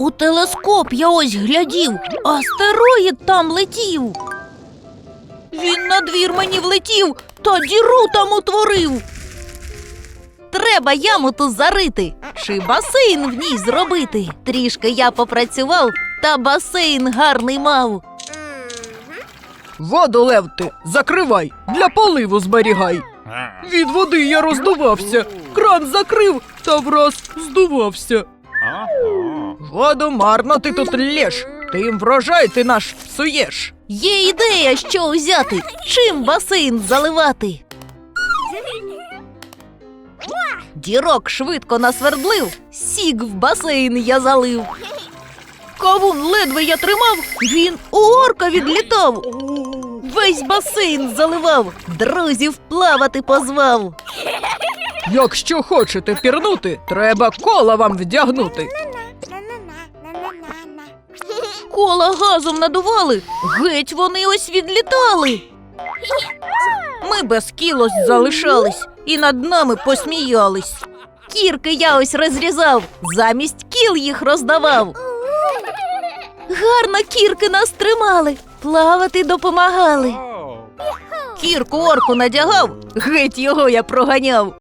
У телескоп я ось глядів, астероїд там летів. Він на двір мені влетів та діру там утворив. Треба яму ту зарити, чи басейн в ній зробити. Трішки я попрацював, та басейн гарний мав. Воду левти, закривай, для поливу зберігай. Від води я роздувався, кран закрив та враз здувався. Воду марно ти тут лєш, тим врожай ти наш псуєш. Є ідея, що взяти, чим басейн заливати. Дірок швидко насвердлив, сік в басейн я залив. Кавун ледве я тримав, він у орка відлітав. Весь басейн заливав, друзів плавати позвав. Якщо хочете пірнути, треба кола вам вдягнути. Кола газом надували, геть вони ось відлітали. Ми без кіл ось залишались і над нами посміялись. Кірки я ось розрізав, замість кіл їх роздавав. Гарно кірки нас тримали, плавати допомагали. Кірку орку надягав, геть його я проганяв.